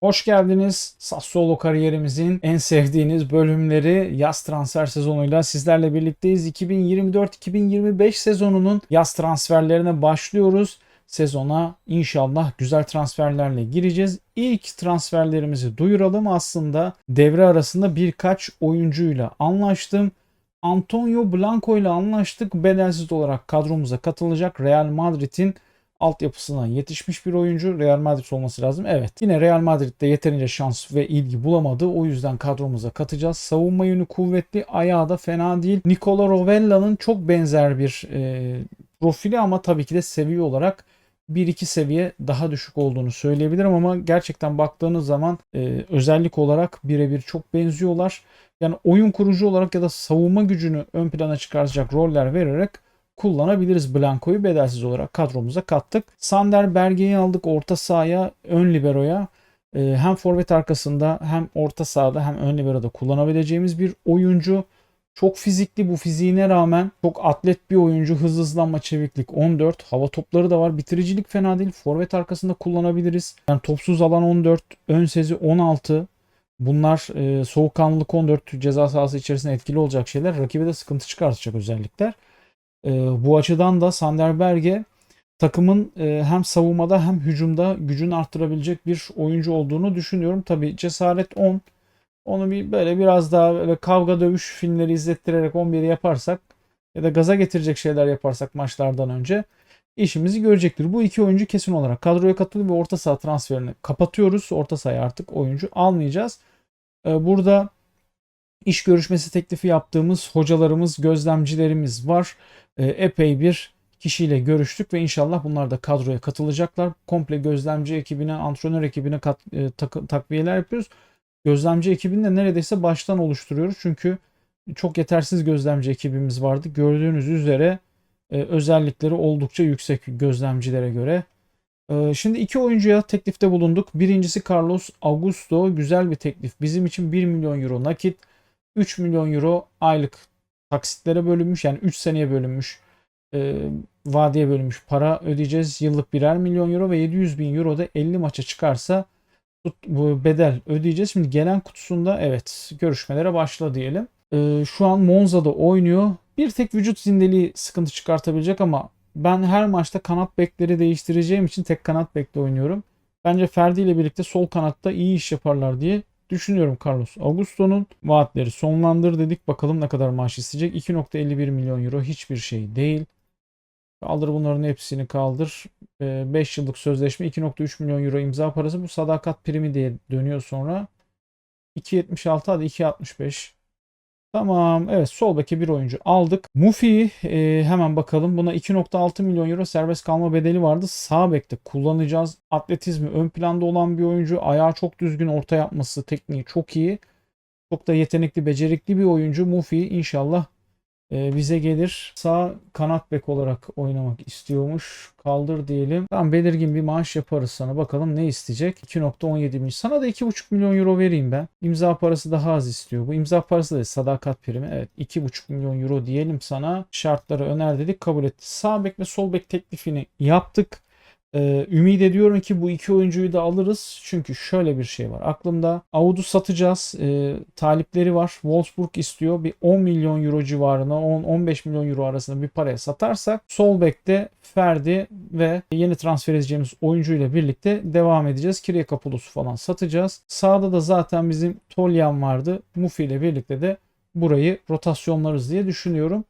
Hoş geldiniz. Sassuolo kariyerimizin en sevdiğiniz bölümleri yaz transfer sezonuyla sizlerle birlikteyiz. 2024-2025 sezonunun yaz transferlerine başlıyoruz. Sezona inşallah güzel transferlerle gireceğiz. İlk transferlerimizi duyuralım. Aslında devre arasında birkaç oyuncuyla anlaştım. Antonio Blanco ile anlaştık. Bedelsiz olarak kadromuza katılacak Real Madrid'in altyapısına yetişmiş bir oyuncu. Real Madrid olması lazım. Evet. Yine Real Madrid'de yeterince şans ve ilgi bulamadı. O yüzden kadromuza katacağız. Savunma yönü kuvvetli. Ayağı da fena değil. Nicola Rovella'nın çok benzer bir e, profili ama tabii ki de seviye olarak 1-2 seviye daha düşük olduğunu söyleyebilirim ama gerçekten baktığınız zaman e, özellik olarak birebir çok benziyorlar. Yani oyun kurucu olarak ya da savunma gücünü ön plana çıkartacak roller vererek kullanabiliriz Blanco'yu bedelsiz olarak kadromuza kattık. Sander Berge'yi aldık orta sahaya, ön liberoya. Ee, hem forvet arkasında hem orta sahada hem ön liberoda kullanabileceğimiz bir oyuncu. Çok fizikli bu fiziğine rağmen çok atlet bir oyuncu. Hız hızlanma çeviklik 14. Hava topları da var. Bitiricilik fena değil. Forvet arkasında kullanabiliriz. Yani topsuz alan 14. Ön sezi 16. Bunlar e, soğukkanlılık 14 ceza sahası içerisinde etkili olacak şeyler. Rakibe de sıkıntı çıkartacak özellikler. E, bu açıdan da Sander Berge takımın e, hem savunmada hem hücumda gücünü arttırabilecek bir oyuncu olduğunu düşünüyorum. Tabi cesaret 10. Onu bir böyle biraz daha böyle kavga dövüş filmleri izlettirerek 11'i yaparsak ya da gaza getirecek şeyler yaparsak maçlardan önce işimizi görecektir. Bu iki oyuncu kesin olarak kadroya katıldı orta saha transferini kapatıyoruz. Orta sahaya artık oyuncu almayacağız. Ee, burada iş görüşmesi teklifi yaptığımız hocalarımız, gözlemcilerimiz var. Ee, epey bir kişiyle görüştük ve inşallah bunlar da kadroya katılacaklar. Komple gözlemci ekibine, antrenör ekibine kat, e, tak, takviyeler yapıyoruz. Gözlemci ekibini de neredeyse baştan oluşturuyoruz. Çünkü çok yetersiz gözlemci ekibimiz vardı. Gördüğünüz üzere e, özellikleri oldukça yüksek gözlemcilere göre. E, şimdi iki oyuncuya teklifte bulunduk. Birincisi Carlos Augusto. Güzel bir teklif. Bizim için 1 milyon euro nakit. 3 milyon euro aylık taksitlere bölünmüş. Yani 3 seneye bölünmüş. E, vadeye bölünmüş para ödeyeceğiz. Yıllık birer milyon euro ve 700 bin euro da 50 maça çıkarsa bu bedel ödeyeceğiz. Şimdi gelen kutusunda evet görüşmelere başla diyelim. E, şu an Monza'da oynuyor. Bir tek vücut zindeliği sıkıntı çıkartabilecek ama ben her maçta kanat bekleri değiştireceğim için tek kanat bekle oynuyorum. Bence Ferdi ile birlikte sol kanatta iyi iş yaparlar diye düşünüyorum Carlos Augusto'nun vaatleri sonlandır dedik. Bakalım ne kadar maaş isteyecek. 2.51 milyon euro hiçbir şey değil. Kaldır bunların hepsini kaldır. 5 yıllık sözleşme 2.3 milyon euro imza parası. Bu sadakat primi diye dönüyor sonra. 2.76 hadi 2.65. Tamam. Evet sol beke bir oyuncu aldık. Mufi'yi e, hemen bakalım. Buna 2.6 milyon euro serbest kalma bedeli vardı. Sağ bekte kullanacağız. Atletizmi ön planda olan bir oyuncu. Ayağı çok düzgün orta yapması tekniği çok iyi. Çok da yetenekli, becerikli bir oyuncu. Mufi inşallah e, bize gelir. Sağ kanat bek olarak oynamak istiyormuş. Kaldır diyelim. Tamam belirgin bir maaş yaparız sana. Bakalım ne isteyecek? 2.17 milyon. Sana da 2.5 milyon euro vereyim ben. İmza parası daha az istiyor. Bu imza parası da sadakat primi. Evet 2.5 milyon euro diyelim sana. Şartları öner dedik kabul etti. Sağ bek ve sol bek teklifini yaptık. Ee, ümit ediyorum ki bu iki oyuncuyu da alırız. Çünkü şöyle bir şey var. Aklımda Aud'u satacağız. Ee, talipleri var. Wolfsburg istiyor. Bir 10 milyon euro civarına 10-15 milyon euro arasında bir paraya satarsak sol bekte Ferdi ve yeni transfer edeceğimiz oyuncuyla birlikte devam edeceğiz. Kirye Kapulusu falan satacağız. Sağda da zaten bizim Tolyan vardı. Mufi ile birlikte de burayı rotasyonlarız diye düşünüyorum.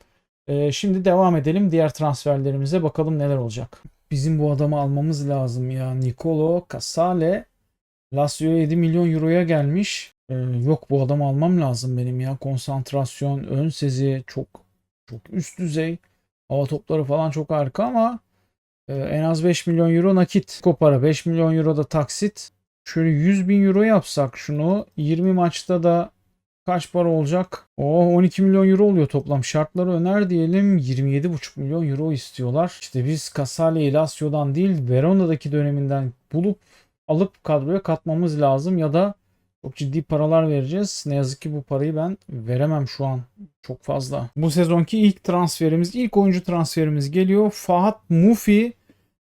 Ee, şimdi devam edelim diğer transferlerimize bakalım neler olacak. Bizim bu adamı almamız lazım ya. Nicolo Casale Lazio'ya 7 milyon euroya gelmiş. Ee, yok bu adamı almam lazım benim ya. Konsantrasyon, ön sezi çok çok üst düzey. Hava topları falan çok harika ama e, en az 5 milyon euro nakit kopara. 5 milyon euro da taksit. Şöyle 100 bin euro yapsak şunu 20 maçta da kaç para olacak? O 12 milyon euro oluyor toplam. Şartları öner diyelim 27,5 milyon euro istiyorlar. İşte biz Casale'yi Lazio'dan değil Verona'daki döneminden bulup alıp kadroya katmamız lazım ya da çok ciddi paralar vereceğiz. Ne yazık ki bu parayı ben veremem şu an. Çok fazla. Bu sezonki ilk transferimiz, ilk oyuncu transferimiz geliyor. Fahat Mufi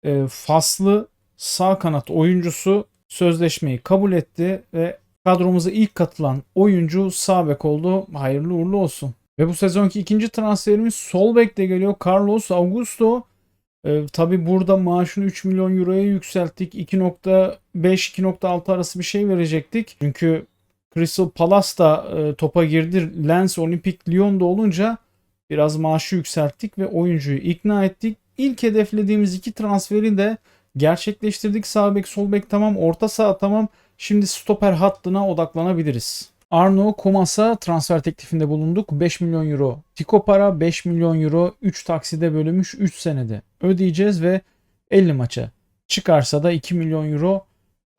e, Faslı sağ kanat oyuncusu sözleşmeyi kabul etti ve kadromuza ilk katılan oyuncu sağ bek oldu. Hayırlı uğurlu olsun. Ve bu sezonki ikinci transferimiz sol bekte geliyor. Carlos Augusto. Ee, Tabi burada maaşını 3 milyon euroya yükselttik. 2.5-2.6 arası bir şey verecektik. Çünkü Crystal Palace da e, topa girdi. Lens Olimpik Lyon'da olunca biraz maaşı yükselttik ve oyuncuyu ikna ettik. İlk hedeflediğimiz iki transferi de gerçekleştirdik. Sağ bek, sol bek tamam, orta saha tamam. Şimdi stoper hattına odaklanabiliriz. Arno Komas'a transfer teklifinde bulunduk. 5 milyon euro Tiko para, 5 milyon euro 3 takside bölünmüş 3 senede ödeyeceğiz ve 50 maça çıkarsa da 2 milyon euro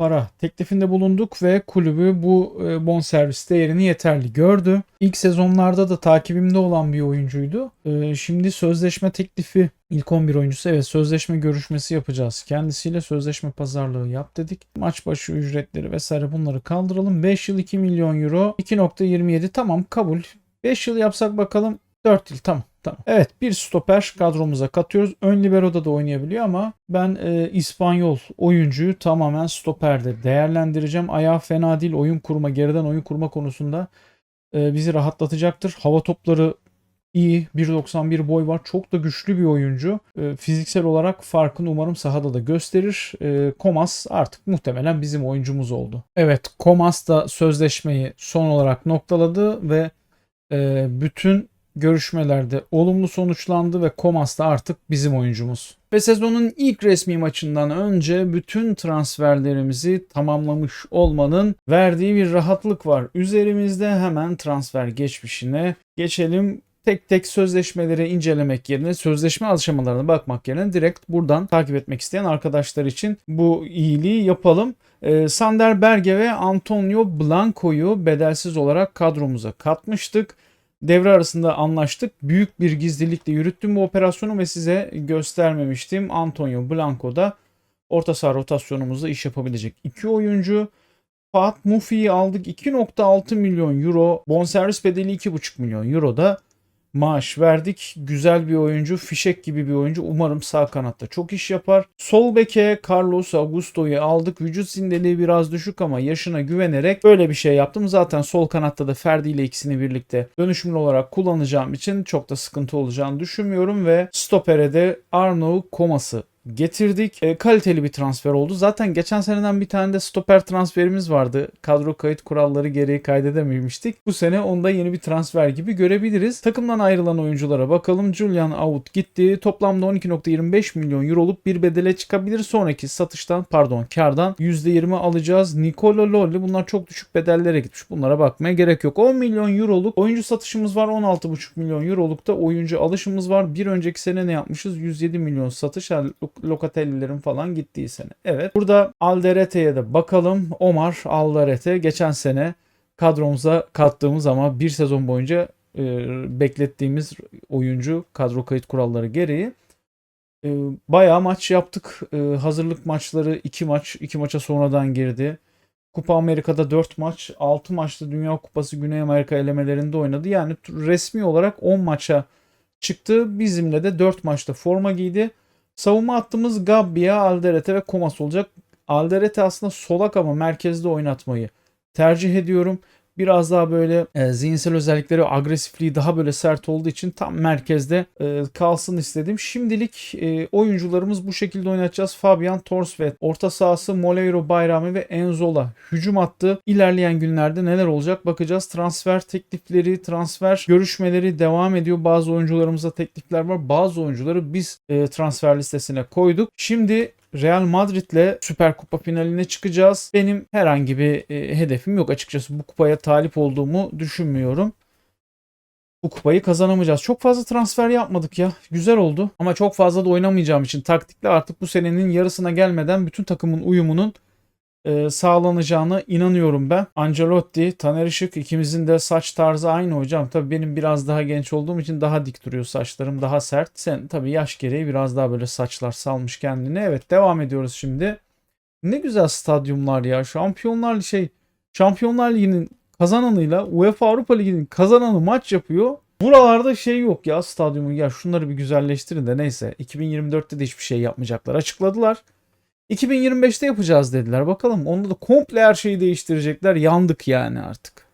para teklifinde bulunduk ve kulübü bu e, bonservis değerini yeterli gördü. İlk sezonlarda da takibimde olan bir oyuncuydu. E, Şimdi sözleşme teklifi ilk 11 oyuncusu evet sözleşme görüşmesi yapacağız. Kendisiyle sözleşme pazarlığı yap dedik. Maç başı ücretleri vesaire bunları kaldıralım. 5 yıl 2 milyon euro 2.27 tamam kabul. 5 yıl yapsak bakalım 4 yıl tamam. Tamam. Evet bir stoper kadromuza katıyoruz. Ön libero'da da oynayabiliyor ama ben e, İspanyol oyuncuyu tamamen stoperde değerlendireceğim. Ayağı fena değil. Oyun kurma, geriden oyun kurma konusunda e, bizi rahatlatacaktır. Hava topları iyi. 1.91 boy var. Çok da güçlü bir oyuncu. E, fiziksel olarak farkını umarım sahada da gösterir. E, Komas artık muhtemelen bizim oyuncumuz oldu. Evet Komas da sözleşmeyi son olarak noktaladı ve e, bütün görüşmelerde olumlu sonuçlandı ve Komas da artık bizim oyuncumuz. Ve sezonun ilk resmi maçından önce bütün transferlerimizi tamamlamış olmanın verdiği bir rahatlık var. Üzerimizde hemen transfer geçmişine geçelim. Tek tek sözleşmeleri incelemek yerine sözleşme aşamalarına bakmak yerine direkt buradan takip etmek isteyen arkadaşlar için bu iyiliği yapalım. Ee, Sander Berge ve Antonio Blanco'yu bedelsiz olarak kadromuza katmıştık devre arasında anlaştık. Büyük bir gizlilikle yürüttüm bu operasyonu ve size göstermemiştim. Antonio Blanco da orta saha rotasyonumuzda iş yapabilecek iki oyuncu. Fat Mufi'yi aldık 2.6 milyon euro. Bonservis bedeli 2.5 milyon euro da maaş verdik. Güzel bir oyuncu, fişek gibi bir oyuncu. Umarım sağ kanatta çok iş yapar. Sol beke Carlos Augusto'yu aldık. Vücut zindeliği biraz düşük ama yaşına güvenerek böyle bir şey yaptım. Zaten sol kanatta da Ferdi ile ikisini birlikte dönüşümlü olarak kullanacağım için çok da sıkıntı olacağını düşünmüyorum ve stopere de Arno Komas'ı getirdik. E, kaliteli bir transfer oldu. Zaten geçen seneden bir tane de stoper transferimiz vardı. Kadro kayıt kuralları gereği kaydedememiştik. Bu sene onda yeni bir transfer gibi görebiliriz. Takımdan ayrılan oyunculara bakalım. Julian Out gitti. Toplamda 12.25 milyon euroluk bir bedele çıkabilir. Sonraki satıştan pardon kardan %20 alacağız. Nicolo Lolli bunlar çok düşük bedellere gitmiş. Bunlara bakmaya gerek yok. 10 milyon euroluk oyuncu satışımız var. 16.5 milyon euroluk da oyuncu alışımız var. Bir önceki sene ne yapmışız? 107 milyon satış. Yani Locatelli'lerin falan gittiği sene. Evet. Burada Alderete'ye de bakalım. Omar Alderete geçen sene kadromuza kattığımız ama bir sezon boyunca e, beklettiğimiz oyuncu kadro kayıt kuralları gereği. E, bayağı maç yaptık. E, hazırlık maçları 2 maç, 2 maça sonradan girdi. Kupa Amerika'da 4 maç, 6 maçta Dünya Kupası Güney Amerika elemelerinde oynadı. Yani resmi olarak 10 maça çıktı. Bizimle de 4 maçta forma giydi. Savunma hattımız Gabbia, Alderete ve Komas olacak. Alderete aslında solak ama merkezde oynatmayı tercih ediyorum. Biraz daha böyle e, zihinsel özellikleri, agresifliği daha böyle sert olduğu için tam merkezde e, kalsın istedim. Şimdilik e, oyuncularımız bu şekilde oynatacağız. Fabian Torsvet, orta sahası Moleiro Bayrami ve Enzola hücum attı. İlerleyen günlerde neler olacak bakacağız. Transfer teklifleri, transfer görüşmeleri devam ediyor. Bazı oyuncularımızda teklifler var. Bazı oyuncuları biz e, transfer listesine koyduk. Şimdi Real Madrid'le Süper Kupa finaline çıkacağız. Benim herhangi bir e, hedefim yok açıkçası. Bu kupaya talip olduğumu düşünmüyorum. Bu kupayı kazanamayacağız. Çok fazla transfer yapmadık ya. Güzel oldu. Ama çok fazla da oynamayacağım için taktikle artık bu senenin yarısına gelmeden bütün takımın uyumunun e, sağlanacağına inanıyorum ben. Ancelotti, Taner Işık ikimizin de saç tarzı aynı hocam. Tabii benim biraz daha genç olduğum için daha dik duruyor saçlarım. Daha sert. Sen tabii yaş gereği biraz daha böyle saçlar salmış kendine. Evet devam ediyoruz şimdi. Ne güzel stadyumlar ya. Şampiyonlar şey Şampiyonlar Ligi'nin kazananıyla UEFA Avrupa Ligi'nin kazananı maç yapıyor. Buralarda şey yok ya stadyumu ya şunları bir güzelleştirin de neyse 2024'te de hiçbir şey yapmayacaklar açıkladılar. 2025'te yapacağız dediler. Bakalım onda da komple her şeyi değiştirecekler. Yandık yani artık.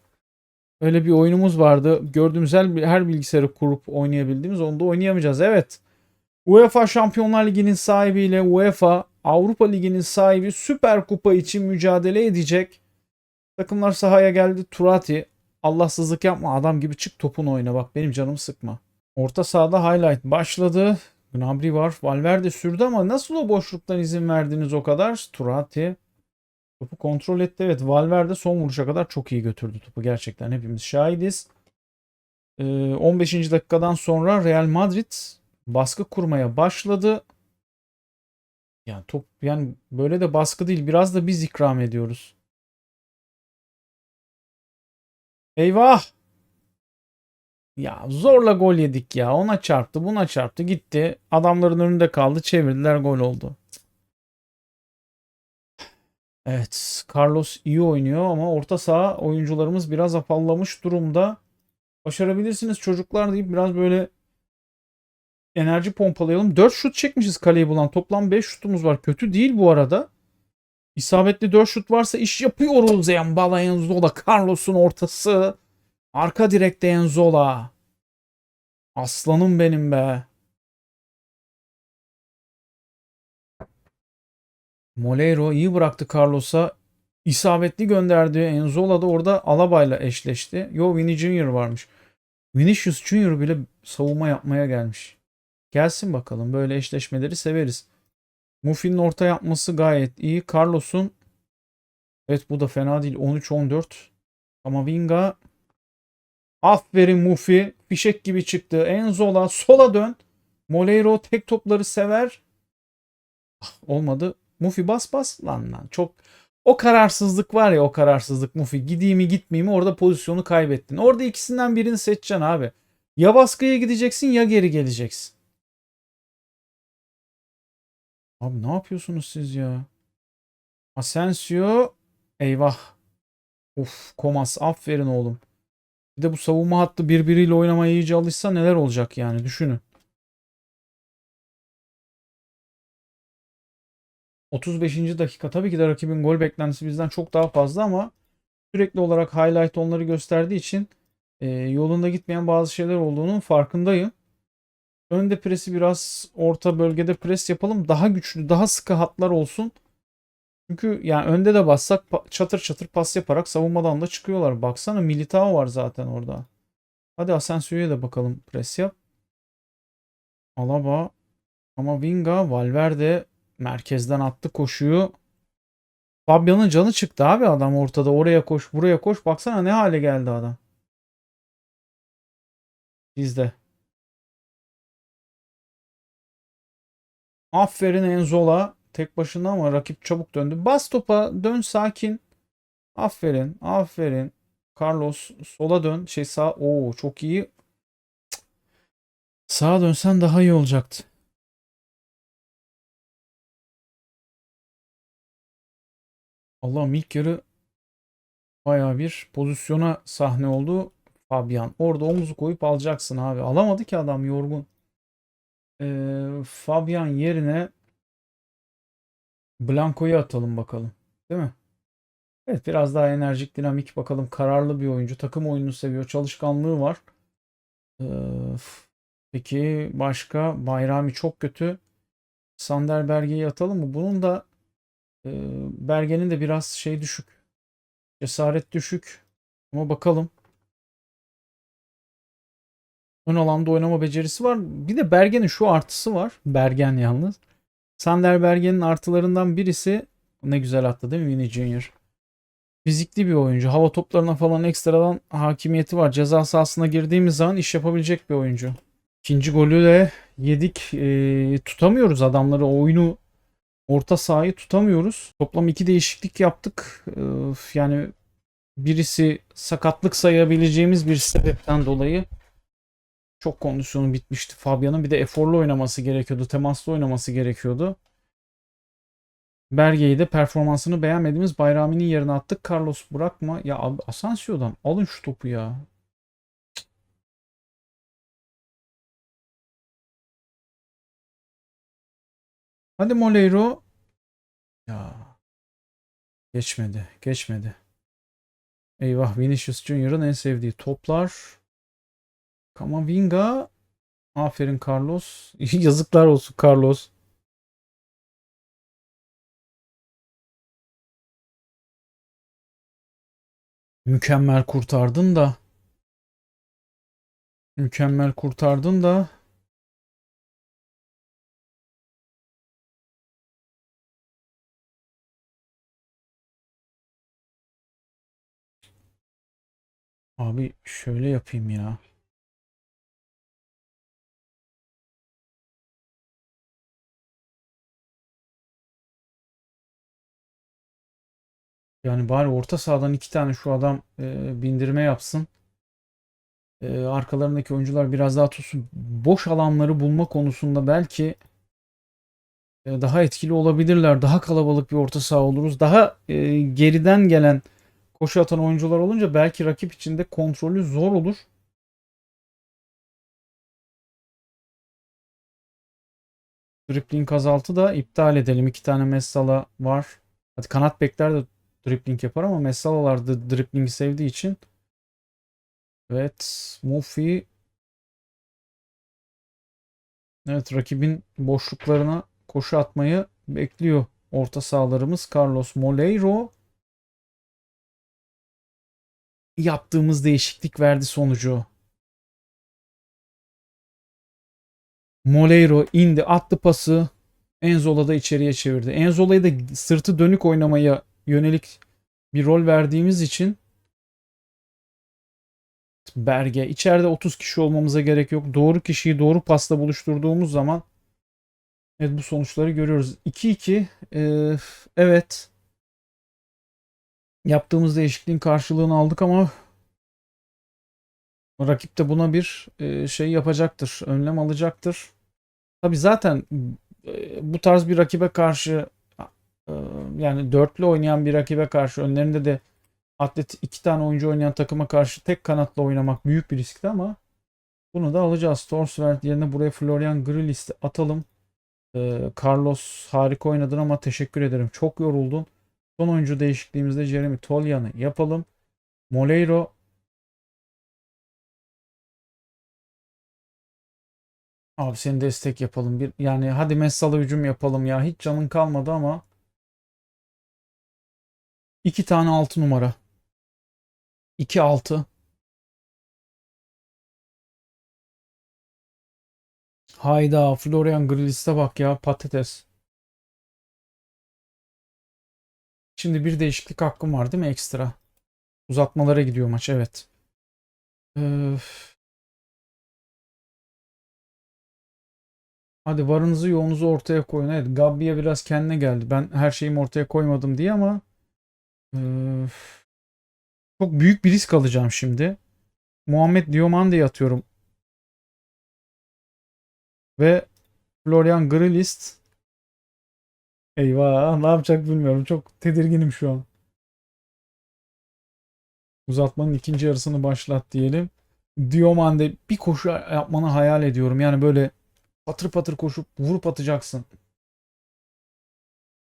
Öyle bir oyunumuz vardı. Gördüğümüz her, her bilgisayarı kurup oynayabildiğimiz onu da oynayamayacağız. Evet. UEFA Şampiyonlar Ligi'nin sahibiyle UEFA Avrupa Ligi'nin sahibi Süper Kupa için mücadele edecek. Takımlar sahaya geldi. Turati Allahsızlık yapma adam gibi çık topun oyna bak benim canımı sıkma. Orta sahada highlight başladı. Gnabry var. Valverde sürdü ama nasıl o boşluktan izin verdiniz o kadar? Turati topu kontrol etti. Evet Valverde son vuruşa kadar çok iyi götürdü topu. Gerçekten hepimiz şahidiz. Ee, 15. dakikadan sonra Real Madrid baskı kurmaya başladı. Yani top yani böyle de baskı değil. Biraz da biz ikram ediyoruz. Eyvah! Ya zorla gol yedik ya. Ona çarptı, buna çarptı, gitti. Adamların önünde kaldı, çevirdiler, gol oldu. Evet, Carlos iyi oynuyor ama orta saha oyuncularımız biraz afallamış durumda. Başarabilirsiniz çocuklar deyip biraz böyle enerji pompalayalım. 4 şut çekmişiz kaleyi bulan. Toplam 5 şutumuz var. Kötü değil bu arada. İsabetli 4 şut varsa iş yapıyoruz. Embala Enzola. Carlos'un ortası. Arka direkte Enzola. Aslanım benim be. Moleiro iyi bıraktı Carlos'a. İsabetli gönderdi. Enzola da orada Alaba'yla eşleşti. Yo Vinny Junior varmış. Vinicius Junior bile savunma yapmaya gelmiş. Gelsin bakalım. Böyle eşleşmeleri severiz. Muffi'nin orta yapması gayet iyi. Carlos'un evet bu da fena değil. 13-14. Ama Vinga aferin Muffi. Fişek gibi çıktı. Enzola sola dön. Moleiro tek topları sever. Ah, Olmadı. Muffi bas bas. Lan lan çok o kararsızlık var ya o kararsızlık Muffi. Gideyim mi gitmeyeyim mi orada pozisyonu kaybettin. Orada ikisinden birini seçeceksin abi. Ya baskıya gideceksin ya geri geleceksin. Abi ne yapıyorsunuz siz ya? Asensio. Eyvah. Uf Komas aferin oğlum. Bir de bu savunma hattı birbiriyle oynamaya iyice alışsa neler olacak yani düşünün. 35. dakika tabii ki de rakibin gol beklentisi bizden çok daha fazla ama sürekli olarak highlight onları gösterdiği için e, yolunda gitmeyen bazı şeyler olduğunun farkındayım. Önde presi biraz orta bölgede pres yapalım. Daha güçlü, daha sıkı hatlar olsun. Çünkü yani önde de bassak çatır çatır pas yaparak savunmadan da çıkıyorlar. Baksana Militao var zaten orada. Hadi Asensio'ya da bakalım pres yap. Alaba ama Vinga, Valverde merkezden attı koşuyu. Fabian'ın canı çıktı abi adam ortada. Oraya koş, buraya koş. Baksana ne hale geldi adam. Bizde. Aferin Enzola. Tek başına ama rakip çabuk döndü. Bas topa dön sakin. Aferin. Aferin. Carlos sola dön. Şey sağ. Oo çok iyi. Cık. Sağa dönsen daha iyi olacaktı. Allah'ım ilk yarı bayağı bir pozisyona sahne oldu. Fabian. Orada omuzu koyup alacaksın abi. Alamadı ki adam yorgun. Ee, Fabian yerine Blanco'yu atalım bakalım. Değil mi? Evet biraz daha enerjik, dinamik bakalım. Kararlı bir oyuncu. Takım oyununu seviyor. Çalışkanlığı var. Ee, peki başka? Bayrami çok kötü. Sander Berge'yi atalım mı? Bunun da e, Berge'nin de biraz şey düşük. Cesaret düşük. Ama bakalım. Ön alanda oynama becerisi var. Bir de Bergen'in şu artısı var. Bergen yalnız. Sander Bergen'in artılarından birisi ne güzel attı değil mi Vini Junior? Fizikli bir oyuncu. Hava toplarına falan ekstradan hakimiyeti var. Ceza sahasına girdiğimiz zaman iş yapabilecek bir oyuncu. İkinci golü de yedik. Ee, tutamıyoruz adamları. Oyunu orta sahayı tutamıyoruz. Toplam iki değişiklik yaptık. Ee, yani birisi sakatlık sayabileceğimiz bir sebepten dolayı çok kondisyonu bitmişti Fabian'ın. Bir de eforlu oynaması gerekiyordu. Temaslı oynaması gerekiyordu. Berge'yi de performansını beğenmediğimiz Bayrami'nin yerine attık. Carlos bırakma. Ya abi Asensio'dan alın şu topu ya. Hadi Moleiro. Ya. Geçmedi. Geçmedi. Eyvah Vinicius Junior'ın en sevdiği toplar. Kamavinga. Aferin Carlos. Yazıklar olsun Carlos. Mükemmel kurtardın da. Mükemmel kurtardın da. Abi şöyle yapayım ya. Yani bari orta sahadan iki tane şu adam e, bindirme yapsın. E, arkalarındaki oyuncular biraz daha tutsun. Boş alanları bulma konusunda belki e, daha etkili olabilirler. Daha kalabalık bir orta saha oluruz. Daha e, geriden gelen koşu atan oyuncular olunca belki rakip içinde kontrolü zor olur. Dribbling azaltı da iptal edelim. İki tane Messala var. Hadi kanat bekler de dribbling yapar ama Messalalar da dribblingi sevdiği için. Evet. Mufi Evet rakibin boşluklarına koşu atmayı bekliyor. Orta sahalarımız Carlos Moleiro yaptığımız değişiklik verdi sonucu. Moleiro indi, attı pası. Enzola da içeriye çevirdi. Enzola'ya da sırtı dönük oynamaya yönelik bir rol verdiğimiz için Berge. içeride 30 kişi olmamıza gerek yok. Doğru kişiyi doğru pasta buluşturduğumuz zaman evet bu sonuçları görüyoruz. 2-2 ee, evet yaptığımız değişikliğin karşılığını aldık ama rakip de buna bir e, şey yapacaktır. Önlem alacaktır. Tabi zaten e, bu tarz bir rakibe karşı yani dörtlü oynayan bir rakibe karşı önlerinde de atlet iki tane oyuncu oynayan takıma karşı tek kanatla oynamak büyük bir riskti ama bunu da alacağız. Torsvert yerine buraya Florian Grilis'i atalım. Ee, Carlos harika oynadın ama teşekkür ederim. Çok yoruldun. Son oyuncu değişikliğimizde Jeremy Tolyan'ı yapalım. Moleiro Abi seni destek yapalım. Bir, yani hadi Messala hücum yapalım ya. Hiç canın kalmadı ama. İki tane altı numara. 2 altı. Hayda Florian Grilis'e bak ya patates. Şimdi bir değişiklik hakkım var değil mi ekstra? Uzatmalara gidiyor maç evet. Öf. Hadi varınızı yoğunuzu ortaya koyun. Evet Gabbi'ye biraz kendine geldi. Ben her şeyimi ortaya koymadım diye ama çok büyük bir risk alacağım şimdi. Muhammed Diomande'yi atıyorum. Ve Florian Grillist Eyvah ne yapacak bilmiyorum. Çok tedirginim şu an. Uzatmanın ikinci yarısını başlat diyelim. Diomande bir koşu yapmanı hayal ediyorum. Yani böyle patır patır koşup vurup atacaksın.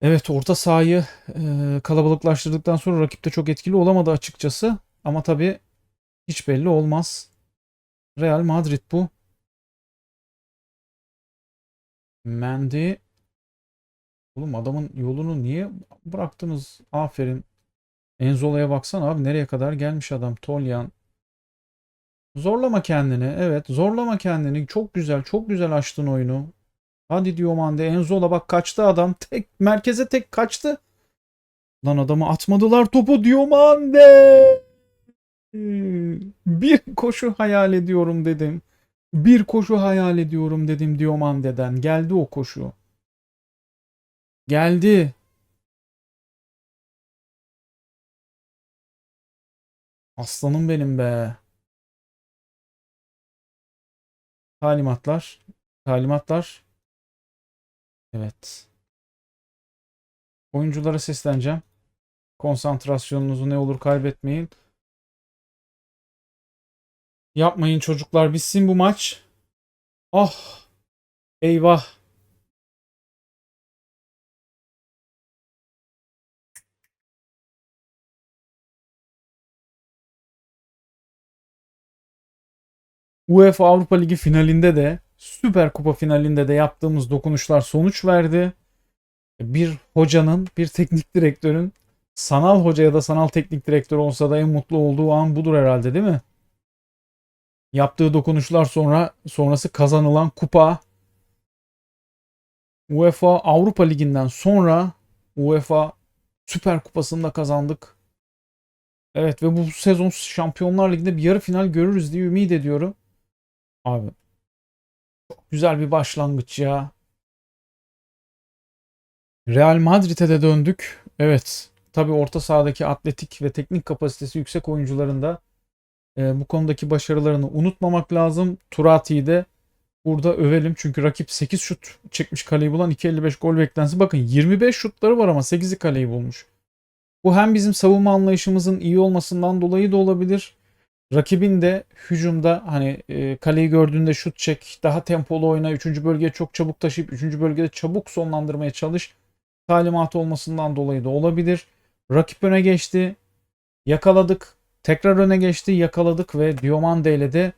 Evet orta sahayı e, kalabalıklaştırdıktan sonra rakip de çok etkili olamadı açıkçası. Ama tabii hiç belli olmaz. Real Madrid bu. Mendy Oğlum adamın yolunu niye bıraktınız? Aferin. Enzola'ya baksana abi nereye kadar gelmiş adam. Tolyan. Zorlama kendini. Evet zorlama kendini. Çok güzel çok güzel açtın oyunu. Hadi Diomande. Enzola bak kaçtı adam. Tek merkeze tek kaçtı. Lan adamı atmadılar topu Diomande. Bir koşu hayal ediyorum dedim. Bir koşu hayal ediyorum dedim Diomande'den. Geldi o koşu. Geldi. Aslanım benim be. Talimatlar. Talimatlar. Evet. Oyunculara sesleneceğim. Konsantrasyonunuzu ne olur kaybetmeyin. Yapmayın çocuklar bitsin bu maç. Oh. Eyvah. UEFA Avrupa Ligi finalinde de Süper Kupa finalinde de yaptığımız dokunuşlar sonuç verdi. Bir hocanın, bir teknik direktörün sanal hoca ya da sanal teknik direktör olsa da en mutlu olduğu an budur herhalde değil mi? Yaptığı dokunuşlar sonra sonrası kazanılan kupa UEFA Avrupa Ligi'nden sonra UEFA Süper Kupası'nı da kazandık. Evet ve bu sezon Şampiyonlar Ligi'nde bir yarı final görürüz diye ümit ediyorum. Abi güzel bir başlangıç ya. Real Madrid'e de döndük. Evet. Tabii orta sahadaki atletik ve teknik kapasitesi yüksek oyuncuların da e, bu konudaki başarılarını unutmamak lazım. Turati'yi de burada övelim. Çünkü rakip 8 şut çekmiş kaleyi bulan 2.55 gol beklensi. Bakın 25 şutları var ama 8'i kaleyi bulmuş. Bu hem bizim savunma anlayışımızın iyi olmasından dolayı da olabilir. Rakibin de hücumda hani e, kaleyi gördüğünde şut çek, daha tempolu oyna, 3. bölgeye çok çabuk taşıyıp 3. bölgede çabuk sonlandırmaya çalış talimatı olmasından dolayı da olabilir. Rakip öne geçti. Yakaladık. Tekrar öne geçti. Yakaladık ve Diomande ile de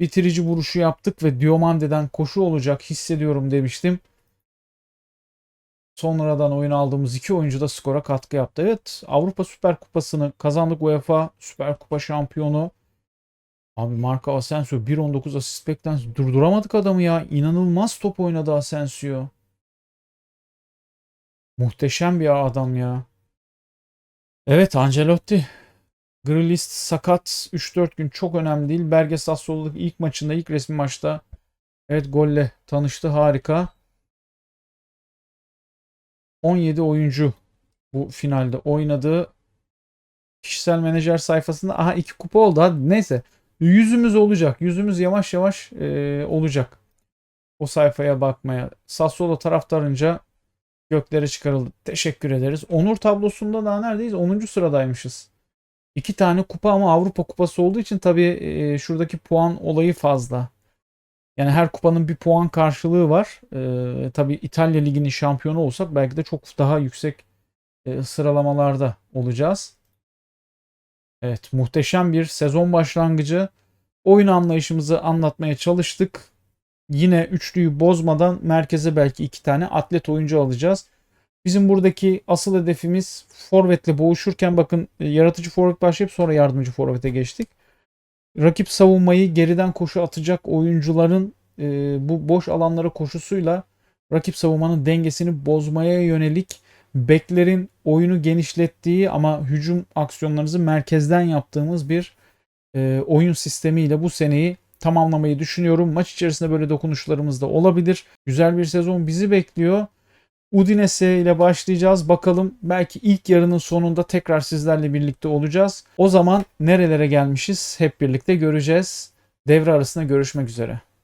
bitirici vuruşu yaptık ve Diomande'den koşu olacak hissediyorum demiştim. Sonradan oyun aldığımız iki oyuncu da skora katkı yaptı. Evet Avrupa Süper Kupası'nı kazandık UEFA Süper Kupa şampiyonu. Abi Marco Asensio 1.19 asist beklentisi durduramadık adamı ya. İnanılmaz top oynadı Asensio. Muhteşem bir adam ya. Evet Ancelotti. Grealish sakat 3-4 gün çok önemli değil. Berge Sassuolo'daki ilk maçında ilk resmi maçta evet golle tanıştı harika. 17 oyuncu bu finalde oynadı. Kişisel menajer sayfasında aha iki kupa oldu. Hadi neyse. Yüzümüz olacak. Yüzümüz yavaş yavaş e, olacak. O sayfaya bakmaya. Sassuolo taraftarınca göklere çıkarıldı. Teşekkür ederiz. Onur tablosunda daha neredeyiz? 10. sıradaymışız. İki tane kupa ama Avrupa kupası olduğu için tabii e, şuradaki puan olayı fazla. Yani her kupanın bir puan karşılığı var. E, tabii İtalya Ligi'nin şampiyonu olsak belki de çok daha yüksek e, sıralamalarda olacağız. Evet muhteşem bir sezon başlangıcı. Oyun anlayışımızı anlatmaya çalıştık. Yine üçlüyü bozmadan merkeze belki iki tane atlet oyuncu alacağız. Bizim buradaki asıl hedefimiz forvetle boğuşurken bakın e, yaratıcı forvet başlayıp sonra yardımcı forvete geçtik. Rakip savunmayı geriden koşu atacak oyuncuların e, bu boş alanlara koşusuyla rakip savunmanın dengesini bozmaya yönelik beklerin oyunu genişlettiği ama hücum aksiyonlarımızı merkezden yaptığımız bir e, oyun sistemiyle bu seneyi tamamlamayı düşünüyorum. Maç içerisinde böyle dokunuşlarımız da olabilir. Güzel bir sezon bizi bekliyor. Udinese ile başlayacağız. Bakalım belki ilk yarının sonunda tekrar sizlerle birlikte olacağız. O zaman nerelere gelmişiz hep birlikte göreceğiz. Devre arasında görüşmek üzere.